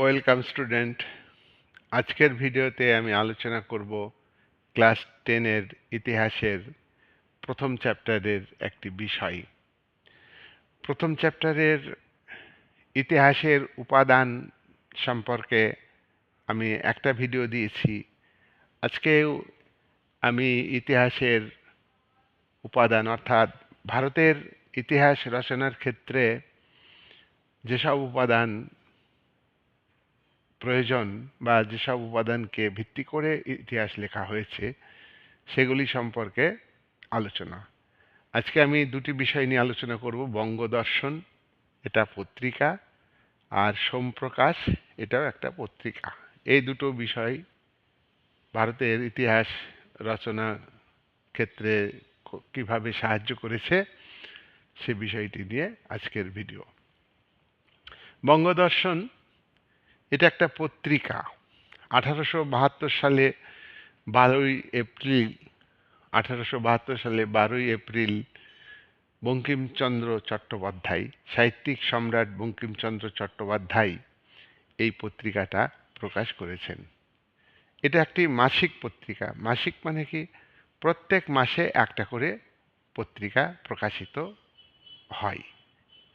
Welcome student আজকের ভিডিওতে আমি আলোচনা করব ক্লাস টেনের ইতিহাসের প্রথম চ্যাপ্টারের একটি বিষয়। প্রথম চ্যাপ্টারের ইতিহাসের উপাদান সম্পর্কে আমি একটা ভিডিও দিয়েছি। আজকেও আমি ইতিহাসের উপাদান, অর্থাৎ ভারতের ইতিহাস রচনার ক্ষেত্রে যেসব উপাদান প্রয়োজন বা যেসব উপাদানকে ভিত্তি করে ইতিহাস লেখা হয়েছে, সেগুলি সম্পর্কে আলোচনা। আজকে আমি দুটি বিষয় নিয়ে আলোচনা করব, বঙ্গদর্শন, এটা পত্রিকা, আর সোমপ্রকাশ, এটাও একটা পত্রিকা। এই দুটো বিষয় ভারতের ইতিহাস রচনা ক্ষেত্রে কীভাবে সাহায্য করেছে, সে বিষয়টি নিয়ে আজকের ভিডিও। বঙ্গদর্শন এটা একটা পত্রিকা। আঠারোশো বাহাত্তর সালে বারোই এপ্রিল, আঠারোশো বাহাত্তর সালে বারোই এপ্রিল বঙ্কিমচন্দ্র চট্টোপাধ্যায়, সাহিত্যিক সম্রাট বঙ্কিমচন্দ্র চট্টোপাধ্যায় এই পত্রিকাটা প্রকাশ করেছেন। এটা একটি মাসিক পত্রিকা। মাসিক মানে কি? প্রত্যেক মাসে একটা করে পত্রিকা প্রকাশিত হয়।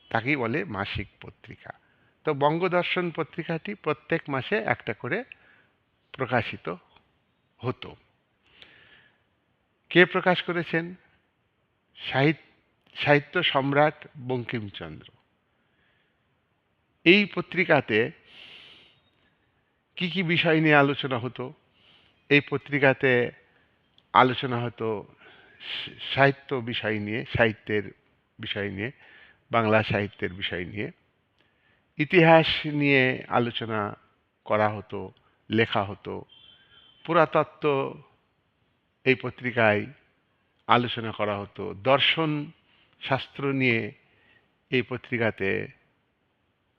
তাকেই বলে মাসিক পত্রিকা। তো বঙ্গদর্শন পত্রিকাটি প্রত্যেক মাসে একটা করে প্রকাশিত হতো। কে প্রকাশ করেছেন? সাহিত্য সম্রাট বঙ্কিমচন্দ্র। এই পত্রিকাতে কি কি বিষয় নিয়ে আলোচনা হতো? এই পত্রিকাতে আলোচনা হতো সাহিত্য বিষয় নিয়ে, সাহিত্যের বিষয় নিয়ে, বাংলা সাহিত্যের বিষয় নিয়ে। ইতিহাস নিয়ে আলোচনা করা হতো, লেখা হতো। পুরাতত্ত্ব এই পত্রিকায় আলোচনা করা হতো। দর্শন শাস্ত্র নিয়ে এই পত্রিকাতে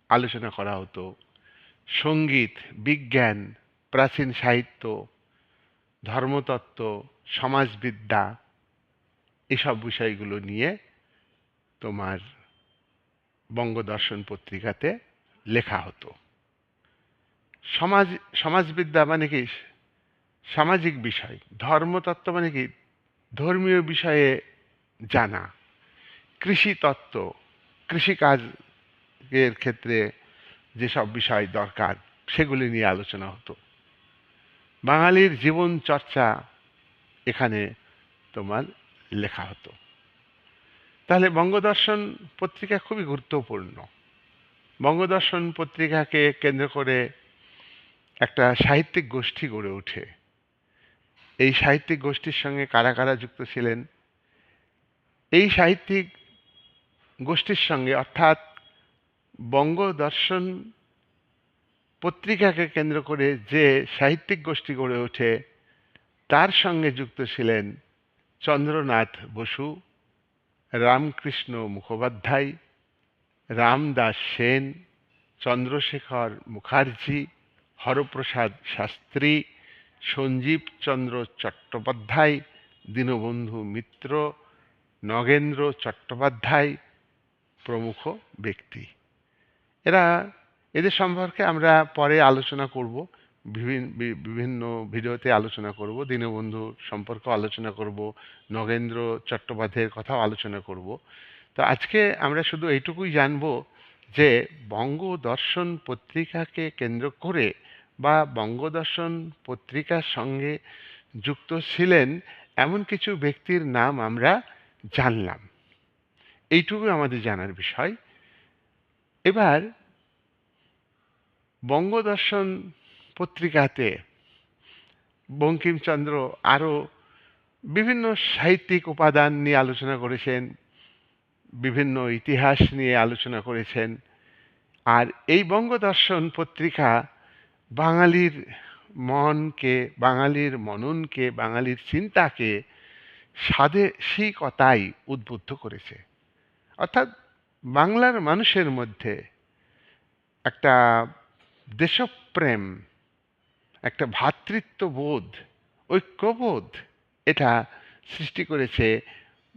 আলোচনা করা হতো। সংগীত, বিজ্ঞান, প্রাচীন সাহিত্য, ধর্মতত্ত্ব, সমাজবিদ্যা এসব বিষয়গুলো নিয়ে তোমার বঙ্গদর্শন পত্রিকাতে লেখা হতো। সমাজ, সমাজবিদ্যা মানে কি? সামাজিক বিষয়। ধর্মতত্ত্ব মানে কি? ধর্মীয় বিষয়ে জানা। কৃষিতত্ত্ব, কৃষিকাজের ক্ষেত্রে যেসব বিষয় দরকার, সেগুলি নিয়ে আলোচনা হতো। বাঙালির জীবন চর্চা এখানে তোমার লেখা হতো। তাহলে বঙ্গদর্শন পত্রিকা খুবই গুরুত্বপূর্ণ। বঙ্গদর্শন পত্রিকাকে কেন্দ্র করে একটা সাহিত্যিক গোষ্ঠী গড়ে ওঠে। এই সাহিত্যিক গোষ্ঠীর সঙ্গে কারা কারা যুক্ত ছিলেন? এই সাহিত্যিক গোষ্ঠীর সঙ্গে অর্থাৎ বঙ্গদর্শন পত্রিকাকে কেন্দ্র করে যে সাহিত্যিক গোষ্ঠী গড়ে ওঠে, তার সঙ্গে যুক্ত ছিলেন চন্দ্রনাথ বসু, রামকৃষ্ণ মুখোপাধ্যায় রামদাস সেন চন্দ্রশেখর মুখার্জি, হরপ্রসাদ শাস্ত্রী, সঞ্জীব চন্দ্র চট্টোপাধ্যায়, দীনবন্ধু মিত্র, নগেন্দ্র চট্টোপাধ্যায় প্রমুখ ব্যক্তি। এরা, এদের সম্পর্কে আমরা পরে আলোচনা করব, বিভিন- বি- বিভিন্ন ভিডিওতে আলোচনা করব দীনবন্ধু সম্পর্কে আলোচনা করব, নগেন্দ্র চট্টোপাধ্যায়ের কথাও আলোচনা করব। তো আজকে আমরা শুধু এইটুকুই জানব যে বঙ্গদর্শন পত্রিকাকে কেন্দ্র করে বা বঙ্গদর্শন পত্রিকার সঙ্গে যুক্ত ছিলেন এমন কিছু ব্যক্তির নাম আমরা জানলাম। এইটুকু আমাদের জানার বিষয়। এবার বঙ্গদর্শন পত্রিকাতে বঙ্কিমচন্দ্র আরও বিভিন্ন সাহিত্যিক উপাদান নিয়ে আলোচনা করেছেন। বিভিন্ন ইতিহাস নিয়ে আলোচনা করেছেন। আর এই বঙ্গদর্শন পত্রিকা বাঙালির মনকে, বাঙালির মননকে, বাঙালির চিন্তাকে স্বাদেশিকতায় উদ্বুদ্ধ করেছে। অর্থাৎ বাংলার মানুষের মধ্যে একটা দেশপ্রেম, একটা ভ্রাতৃত্ববোধ ঐক্যবোধ, এটা সৃষ্টি করেছে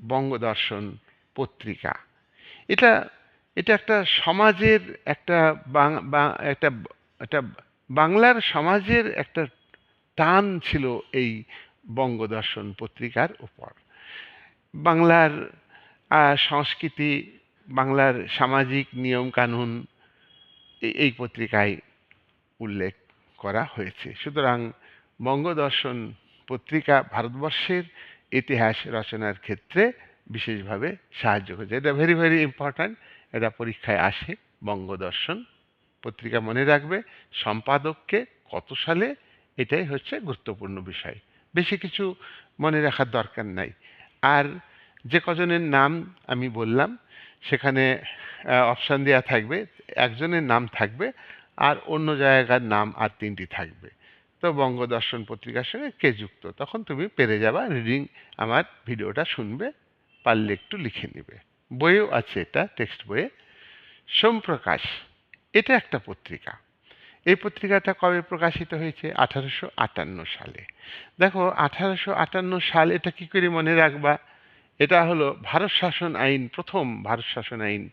বঙ্গদর্শন পত্রিকা। এটা এটা একটা সমাজের একটা একটা একটা বাংলার সমাজের একটা টান ছিল এই বঙ্গদর্শন পত্রিকার উপর। বাংলার সংস্কৃতি, বাংলার সামাজিক নিয়মকানুন এই পত্রিকায় উল্লেখ করা হয়েছে। সুতরাং বঙ্গদর্শন পত্রিকা ভারতবর্ষের ইতিহাস রচনার ক্ষেত্রে বিশেষভাবে সাহায্য করেছে। এটা ভেরি ভেরি ইম্পর্ট্যান্ট এটা পরীক্ষায় আসে, বঙ্গদর্শন পত্রিকা মনে রাখবে, সম্পাদককে কত সালে এটাই হচ্ছে গুরুত্বপূর্ণ বিষয়। বেশি কিছু মনে রাখার দরকার নাই। আর যে কজনের নাম আমি বললাম, সেখানে অপশান দেওয়া থাকবে, একজনের নাম থাকবে, আর অন্য জায়গার নাম আর তিনটি থাকবে। তো বঙ্গদর্শন পত্রিকার সঙ্গে কে যুক্ত? তখন তুমি পেরে যাবা রিডিং আমার ভিডিওটা শুনবে। পারলে একটু লিখে নিবে। বইও আছে এটা টেক্সট বইয়ে। সোমপ্রকাশ, এটা একটা পত্রিকা। এই পত্রিকাটা কবে প্রকাশিত হয়েছে? আঠারোশো আটান্ন সালে। দেখো, আঠারোশো আটান্ন সাল এটা কি করে মনে রাখবা? এটা হলো ভারত শাসন আইন, প্রথম ভারত শাসন আইন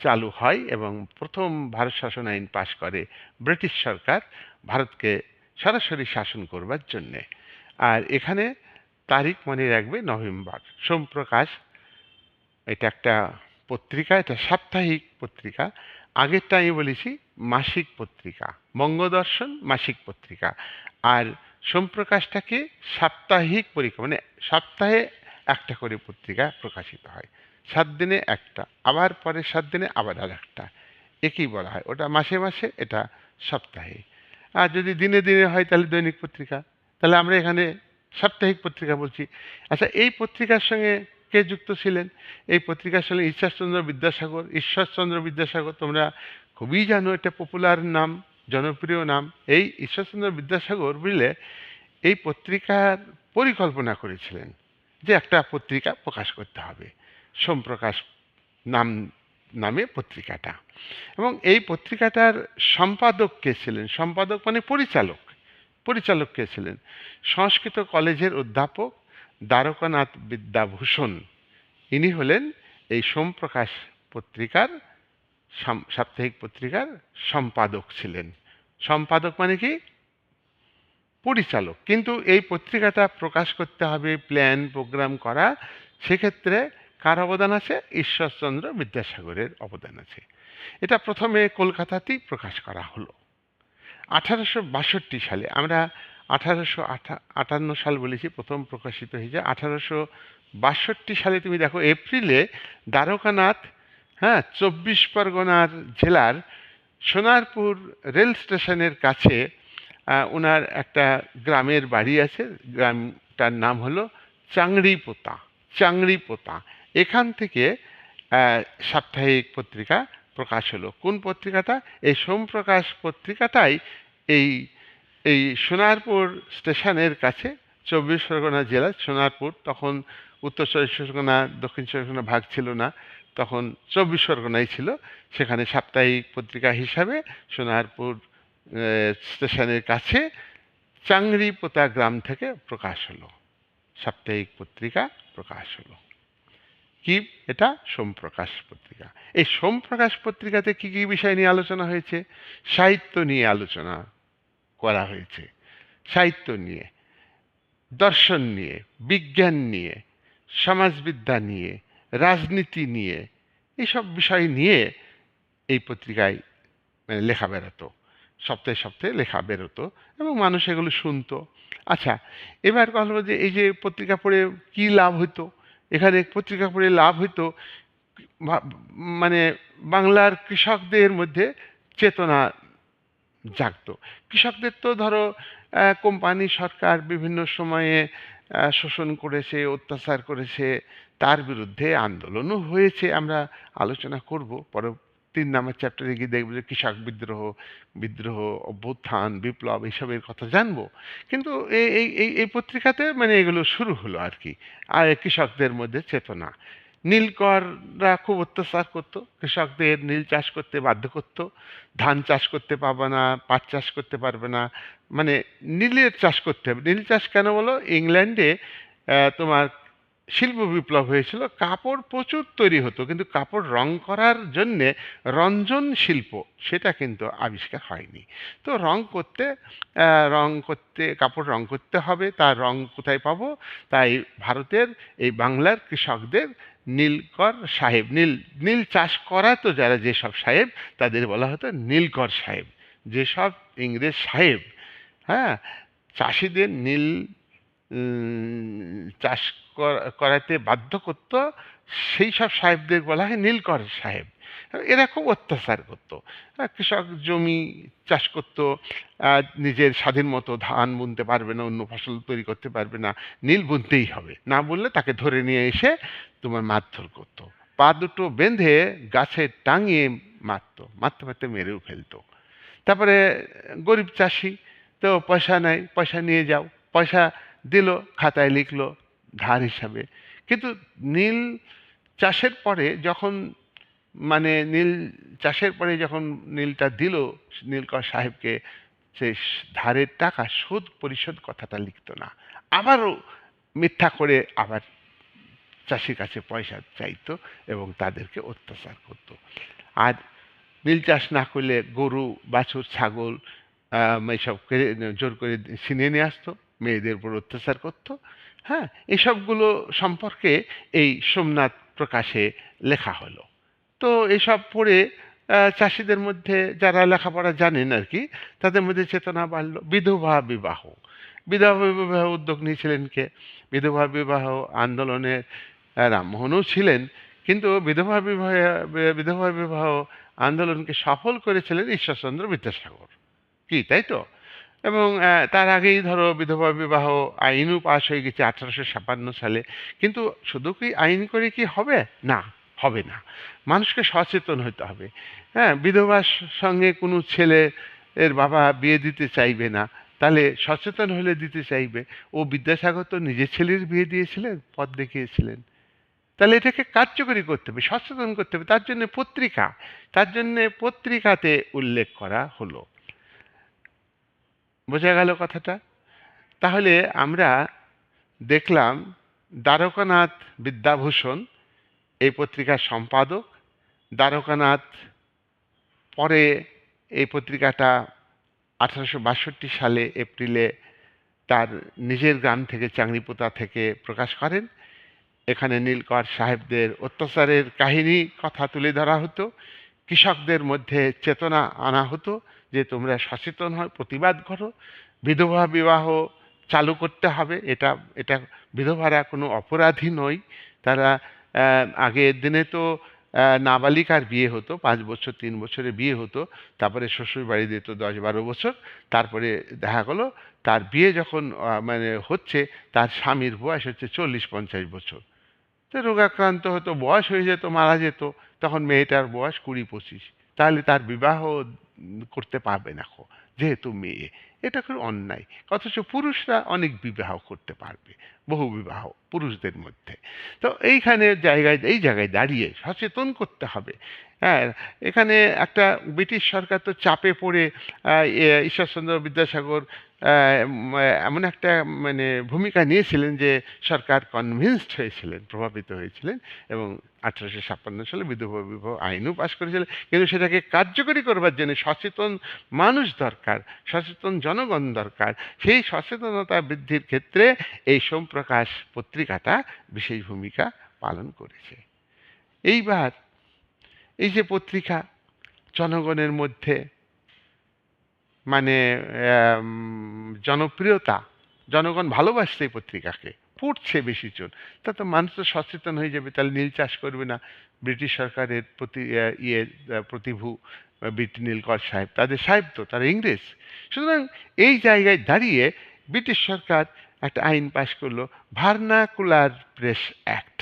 চালু হয় এবং প্রথম ভারত শাসন আইন পাশ করে ব্রিটিশ সরকার ভারতকে সরাসরি শাসন করবার জন্যে। আর এখানে তারিখ মনে রাখবে নভেম্বর। সোমপ্রকাশ, এটা একটা পত্রিকা, এটা সাপ্তাহিক পত্রিকা। আগেরটা আমি বলেছি মাসিক পত্রিকা বঙ্গদর্শন মাসিক পত্রিকা। আর সোমপ্রকাশটাকে সাপ্তাহিক পরীক্ষা মানে সপ্তাহে একটা করে পত্রিকা প্রকাশিত হয়। সাত দিনে একটা, আবার পরের সাত দিনে আবার আর একটা একই বলা হয়, ওটা মাসে মাসে, এটা সপ্তাহে। আর যদি দিনে দিনে হয় তাহলে দৈনিক পত্রিকা। তাহলে আমরা এখানে সাপ্তাহিক পত্রিকা বলছি। আচ্ছা এই পত্রিকার সঙ্গে কে যুক্ত ছিলেন? এই পত্রিকার সঙ্গে ঈশ্বরচন্দ্র বিদ্যাসাগর। ঈশ্বরচন্দ্র বিদ্যাসাগর, তোমরা খুবই জানো এটা পপুলার নাম, জনপ্রিয় নাম। এই ঈশ্বরচন্দ্র বিদ্যাসাগর বুঝলে এই পত্রিকার পরিকল্পনা করেছিলেন যে একটা পত্রিকা প্রকাশ করতে হবে। সোমপ্রকাশ নাম, নামে পত্রিকাটা। এবং এই পত্রিকাটার সম্পাদক কে ছিলেন? সম্পাদক মানে পরিচালক। পরিচালক কে ছিলেন? সংস্কৃত কলেজের অধ্যাপক দ্বারকানাথ বিদ্যাভূষণ। ইনি হলেন এই সোমপ্রকাশ পত্রিকার সাপ্তাহিক পত্রিকার সম্পাদক ছিলেন। সম্পাদক মানে কি? পরিচালক। কিন্তু এই পত্রিকাটা প্রকাশ করতে হবে প্ল্যান প্রোগ্রাম করা, সেক্ষেত্রে কার অবদান আছে? ঈশ্বরচন্দ্র বিদ্যাসাগরের অবদান আছে। এটা প্রথমে কলকাতাতেই প্রকাশ করা হলো। আঠারোশো বাষট্টি সালে আমরা আঠারোশো আটান্ন সাল বলেছি, প্রথম প্রকাশিত হয়েছে। আঠারোশো বাষট্টি সালে তুমি দেখো, এপ্রিলে দ্বারকানাথ হ্যাঁ চব্বিশ পরগনার জেলার সোনারপুর রেল স্টেশনের কাছে ওনার একটা গ্রামের বাড়ি আছে। গ্রামটার নাম হলো চাংড়িপোতা চাংড়িপোতা। এখান থেকে সাপ্তাহিক পত্রিকা প্রকাশ হলো। কোন পত্রিকাটা? এই সোমপ্রকাশ পত্রিকাটাই এই এই সোনারপুর স্টেশনের কাছে, চব্বিশ পরগনা জেলা সোনারপুর, তখন উত্তর চব্বিশ পরগনা, দক্ষিণ চব্বিশ পরগনা ভাগ ছিল না, তখন চব্বিশ পরগনাই ছিল। সেখানে সাপ্তাহিক পত্রিকা হিসাবে সোনারপুর স্টেশনের কাছে চাংড়িপোতা গ্রাম থেকে প্রকাশ হলো। সাপ্তাহিক পত্রিকা প্রকাশ হলো। কি? এটা সোমপ্রকাশ পত্রিকা। এই সোমপ্রকাশ পত্রিকাতে কি কি বিষয় নিয়ে আলোচনা হয়েছে? সাহিত্য নিয়ে আলোচনা করা হয়েছে। সাহিত্য নিয়ে, দর্শন নিয়ে, বিজ্ঞান নিয়ে, সমাজবিদ্যা নিয়ে, রাজনীতি নিয়ে, এইসব বিষয় নিয়ে এই পত্রিকায় মানে লেখা বেরোতো। সপ্তাহে সপ্তাহে লেখা বেরোতো এবং মানুষ এগুলো শুনতো। আচ্ছা এবার কথা যে এই যে পত্রিকা পড়ে কি লাভ হতো এখানে পত্রিকা পড়ে লাভ হইতো মানে বাংলার কৃষকদের মধ্যে চেতনা জাগত। কৃষকদের তো ধরো কোম্পানি সরকার বিভিন্ন সময়ে শোষণ করেছে, অত্যাচার করেছে, তার বিরুদ্ধে আন্দোলনও হয়েছে, আমরা আলোচনা করব পরে তিন নাম্বার চ্যাপ্টারে গিয়ে দেখব যে কৃষক বিদ্রোহ বিদ্রোহ, অভ্যুত্থান, বিপ্লব এইসবের কথা জানব। কিন্তু এই এই এই এই পত্রিকাতে মানে এগুলো শুরু হলো আর কি। আর কৃষকদের মধ্যে চেতনা। নীলকররা খুব অত্যাচার করতো। কৃষকদের নীল চাষ করতে বাধ্য করতো। ধান চাষ করতে পারবে না, পাট চাষ করতে পারবে না। মানে নীলের চাষ করতে হবে। নীল চাষ কেন বলো? ইংল্যান্ডে তোমার শিল্প বিপ্লব হয়েছিল, কাপড় প্রচুর তৈরি হতো, কিন্তু কাপড় রং করার জন্যে রঞ্জন শিল্প, সেটা কিন্তু আবিষ্কার হয়নি। তো রং করতে রং করতে, কাপড় রং করতে হবে, তার রং কোথায় পাবো? তাই ভারতের, এই বাংলার কৃষকদের নীলকর সাহেব, নীল নীল চাষ করা তো যারা যেসব সাহেব, তাদের বলা হতো নীলকর সাহেব। যেসব ইংরেজ সাহেব হ্যাঁ চাষিদের নীল চাষ করা- করাতে বাধ্য করত সেই সব সাহেবদের বলা হয় নীলকর সাহেব। এরা খুব অত্যাচার করতো। কৃষক জমি চাষ করতো নিজের স্বাধীন মতো ধান বুনতে পারবে না, অন্য ফসল তৈরি করতে পারবে না, নীল বুনতেই হবে। না বললে তাকে ধরে নিয়ে এসে তোমার মারধর করতো। পা দুটো বেঁধে গাছে টাঙিয়ে মারতো, মারতে মারতে মেরেও ফেলতো। তারপরে গরিব চাষি, তো পয়সা নাই, পয়সা নিয়ে যাও, পয়সা দিল, খাতায় লিখলো ধার হিসাবে। কিন্তু নীল চাষের পরে যখন মানে নীল চাষের পরে যখন নীলটা দিল, নীলকর সাহেবকে সে ধারের টাকা শোধ পরিশোধ কথাটা লিখতো না। আবারও মিথ্যা করে আবার চাষির কাছে পয়সা চাইতো এবং তাদেরকে অত্যাচার করতো। আর নীল চাষ না করলে গরু, বাছুর, ছাগল এইসব জোর করে ছিনিয়ে নিয়ে আসতো। মেয়েদের উপর অত্যাচার করতো। হ্যাঁ এসবগুলো সম্পর্কে এই সোমনাথ প্রকাশে লেখা হলো। তো এসব পড়ে চাষিদের মধ্যে যারা লেখাপড়া জানেন আর কি, তাদের মধ্যে চেতনা বাড়লো। বিধবা বিবাহ। বিধবা বিবাহ উদ্যোগ নিয়েছিলেন কে? বিধবা বিবাহ আন্দোলনের রামমোহনও ছিলেন, কিন্তু বিধবা বিবাহ বিধবা বিবাহ আন্দোলনকে সফল করেছিলেন ঈশ্বরচন্দ্র বিদ্যাসাগর। কি, তাই তো? এবং তার আগেই ধরো বিধবা বিবাহ আইনও পাশ হয়ে গেছে আঠারোশো ছাপান্ন সালে। কিন্তু শুধু কি আইন করে কি হবে? না হবে না। মানুষকে সচেতন হতে হবে। হ্যাঁ বিধবার সঙ্গে কোনো ছেলে এর বাবা বিয়ে দিতে চাইবে না, তাহলে সচেতন হলে দিতে চাইবে। ও বিদ্যাসাগর তো নিজের ছেলের বিয়ে দিয়েছিলেন, পথ দেখিয়েছিলেন। তাহলে এটাকে কার্যকরী করতে হবে, সচেতন করতে হবে। তার জন্য পত্রিকা, তার জন্য পত্রিকাতে উল্লেখ করা হলো। বোঝা গেল কথাটা? তাহলে আমরা দেখলাম দ্বারকানাথ বিদ্যাভূষণ, এই পত্রিকার সম্পাদক। দ্বারকানাথ পরে এই পত্রিকাটা আঠারোশো বাষট্টি সালে এপ্রিলে তার নিজের গ্রাম থেকে চাংরিপোতা থেকে প্রকাশ করেন। এখানে নীলকর সাহেবদের অত্যাচারের কাহিনী, কথা তুলে ধরা হতো। কৃষকদের মধ্যে চেতনা আনা হতো। যে তোমরা সচেতন হয়, প্রতিবাদ করো, বিধবা বিবাহ চালু করতে হবে। এটা এটা বিধবারা কোনো অপরাধী নয় তারা আগের দিনে তো নাবালিকার বিয়ে হতো, পাঁচ বছর, তিন বছরে বিয়ে হতো, তারপরে শ্বশুর বাড়ি দিত দশ বারো বছর, তারপরে দেখা গেলো, তার বিয়ে যখন মানে হচ্ছে, তার স্বামীর বয়স হচ্ছে চল্লিশ পঞ্চাশ বছর। তো রোগাক্রান্ত হতো, বয়স হয়ে যেত, মারা যেত, তখন মেয়েটার বয়স কুড়ি পঁচিশ। তাহলে তার বিবাহ করতে পারবে না খো, যেহেতু মেয়ে, এটা খুব অন্যায়। অথচ পুরুষরা অনেক বিবাহ করতে পারবে, বহু বিবাহ পুরুষদের মধ্যে। তো এইখানে জায়গায়, এই জায়গায় দাঁড়িয়ে সচেতন করতে হবে। হ্যাঁ এখানে একটা ব্রিটিশ সরকার তো চাপে পড়ে ঈশ্বরচন্দ্র বিদ্যাসাগর এমন একটা মানে ভূমিকা নিয়েছিলেন যে সরকার কনভিন্সড হয়েছিলেন, প্রভাবিত হয়েছিলেন এবং আঠারোশো ছাপ্পান্ন সালে বিধবা বিবাহ আইনও পাশ করেছিলেন। কিন্তু সেটাকে কার্যকরী করবার জন্য সচেতন মানুষ দরকার, সচেতন জনগণ দরকার। সেই সচেতনতা বৃদ্ধির ক্ষেত্রে এই সোমপ্রকাশ পত্রিকাটা বিশেষ ভূমিকা পালন করেছে। এইবার এই যে পত্রিকা জনগণের মধ্যে মানে জনপ্রিয়তা জনগণ ভালোবাসছে এই পত্রিকাকে পড়ছে বেশি জন। তা তো মানুষ তো সচেতন হয়ে যাবে তাহলে নীল চাষ করবে না। ব্রিটিশ সরকারের প্রতি ইয়ে প্রতিভু আহ, নীলকর সাহেব তাদের সাহেব তো তারা ইংরেজ। সুতরাং এই জায়গায় দাঁড়িয়ে ব্রিটিশ সরকার একটা আইন পাশ করল vernacular press act.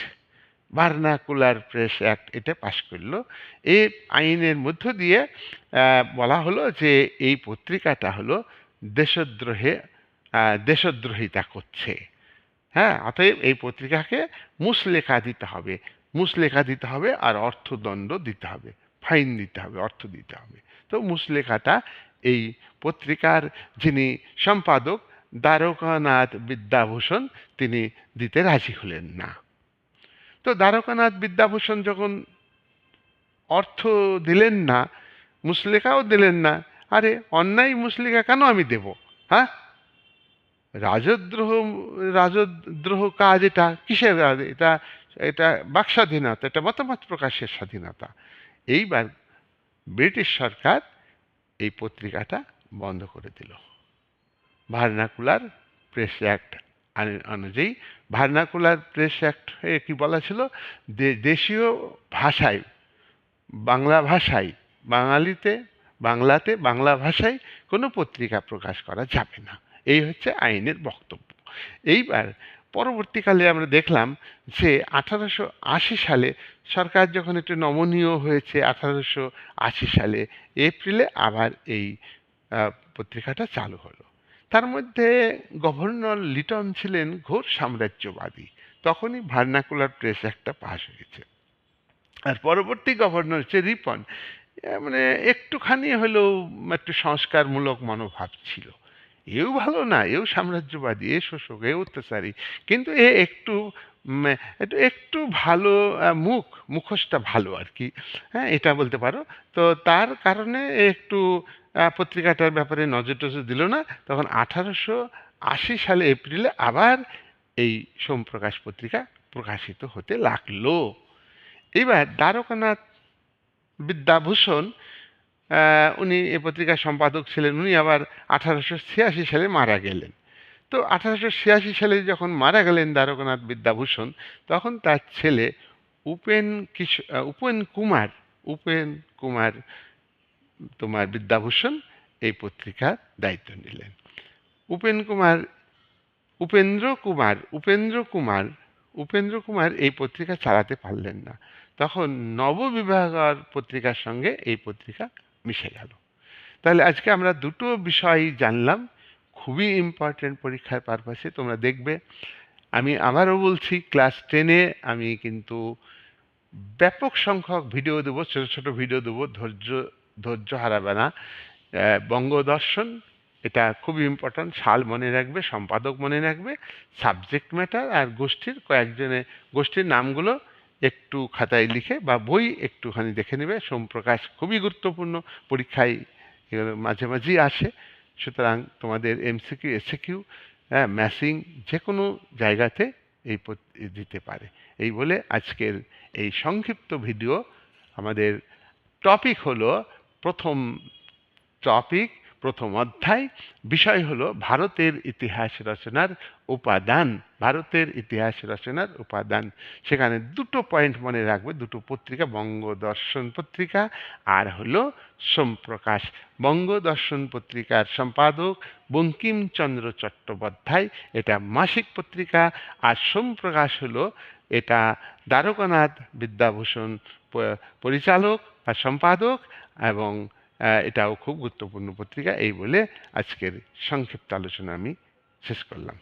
Vernacular press act এটা পাশ করল। এই আইনের মধ্য দিয়ে বলা হলো যে এই পত্রিকাটা হলো দেশদ্রোহে দেশদ্রোহিতা করছে। হ্যাঁ অতএব এই পত্রিকাকে মুসলেখা দিতে হবে। মুসলেখা দিতে হবে আর অর্থদণ্ড দিতে হবে। ফাইন দিতে হবে, অর্থ দিতে হবে। তো মুসলেখাটা এই পত্রিকার যিনি সম্পাদক, দ্বারকানাথ বিদ্যাভূষণ, তিনি দিতে রাজি হলেন না। তো দ্বারকানাথ বিদ্যাভূষণ যখন অর্থ দিলেন না মুসলেখাও দিলেন না, আরে অন্যায় মুসলিকা কেন আমি দেব হ্যাঁ? রাজদ্রোহ রাজদ্রোহ কাজ এটা, কিসের? এটা এটা বাকস্বাধীনতা এটা মতামত প্রকাশের স্বাধীনতা। এইবার ব্রিটিশ সরকার এই পত্রিকাটা বন্ধ করে দিল। ভার্নাকুলার প্রেস অ্যাক্ট অনুযায়ী ভার্নাকুলার প্রেস অ্যাক্ট কি বলা ছিল? দেশীয় ভাষায়, বাংলা ভাষায়, বাঙালিতে, বাংলাতে, বাংলা ভাষায় কোনো পত্রিকা প্রকাশ করা যাবে না। এই হচ্ছে আইনের বক্তব্য। এইবার পরবর্তীকালে আমরা দেখলাম যে আঠারোশো আশি সালে সরকার যখন একটু নমনীয় হয়েছে আঠারোশো আশি সালে, এপ্রিলে আবার এই পত্রিকাটা চালু হলো। তার মধ্যে গভর্নর লিটন ছিলেন ঘোর সাম্রাজ্যবাদী। তখনই ভার্নাকুলার প্রেস একটা পাস হয়েছে। আর পরবর্তী গভর্নর হচ্ছে রিপন। মানে একটুখানি হলেও একটু সংস্কারমূলক মনোভাব ছিল। এও ভালো না, এও সাম্রাজ্যবাদী, এ শোষক, এ অত্যাচারী। কিন্তু এ একটু একটু একটু ভালো মুখ, মুখোশটা ভালো আর কি হ্যাঁ এটা বলতে পারো। তো তার কারণে একটু পত্রিকাটার ব্যাপারে নজর টজর দিল না। তখন আঠারোশো আশি সালে এপ্রিলে আবার এই সোমপ্রকাশ পত্রিকা প্রকাশিত হতে লাগল। এবার দ্বারকানাথ বিদ্যাভূষণ উনি এ পত্রিকার সম্পাদক ছিলেন। উনি আবার আঠারোশো ছিয়াশি সালে মারা গেলেন। তো আঠারোশো ছিয়াশি সালে যখন মারা গেলেন দ্বারকানাথ বিদ্যাভূষণ, তখন তার ছেলে উপেন কিশোর উপেন কুমার উপেন কুমার তোমার বিদ্যাভূষণ এই পত্রিকার দায়িত্ব নিলেন। উপেন কুমার, উপেন্দ্র কুমার উপেন্দ্র কুমার উপেন্দ্র কুমার এই পত্রিকা চালাতে পারলেন না। তখন নববিভাগর পত্রিকার সঙ্গে এই পত্রিকা মিশে গেল। তাহলে আজকে আমরা দুটো বিষয় জানলাম। খুবই ইম্পর্টেন্ট পরীক্ষার পারপাসে তোমরা দেখবে। আমি আবারও বলছি ক্লাস টেনে আমি কিন্তু ব্যাপক সংখ্যক ভিডিও দেবো, ছোটো ছোটো ভিডিও দেবো, ধৈর্য ধৈর্য হারাবে না। বঙ্গদর্শন, এটা খুবই ইম্পর্ট্যান্ট সাল মনে রাখবে, সম্পাদক মনে রাখবে সাবজেক্ট ম্যাটার আর গোষ্ঠীর কয়েকজনে, গোষ্ঠীর নামগুলো একটু খাতায় লিখে বা বই একটুখানি দেখে নেবে। সোমপ্রকাশ খুবই গুরুত্বপূর্ণ, পরীক্ষায় মাঝে মাঝেই আসে। সুতরাং তোমাদের এমসিকিউ এসিকিউ হ্যাঁ ম্যাসিং যে কোনো জায়গাতে এই দিতে পারে। এই বলে আজকের এই সংক্ষিপ্ত ভিডিও আমাদের টপিক হলো প্রথম টপিক প্রথম অধ্যায়। বিষয় হল ভারতের ইতিহাস রচনার উপাদান। ভারতের ইতিহাস রচনার উপাদান। সেখানে দুটো পয়েন্ট মনে রাখবে, দুটো পত্রিকা, বঙ্গদর্শন পত্রিকা আর হলো সোমপ্রকাশ। বঙ্গদর্শন পত্রিকার সম্পাদক বঙ্কিমচন্দ্র চট্টোপাধ্যায়। এটা মাসিক পত্রিকা আর সোমপ্রকাশ হলো এটা দ্বারকানাথ বিদ্যাভূষণ পরিচালক বা সম্পাদক এবং এটাও খুব গুরুত্বপূর্ণ পত্রিকা। এই বলে আজকের সংক্ষিপ্ত আলোচনা আমি শেষ করলাম।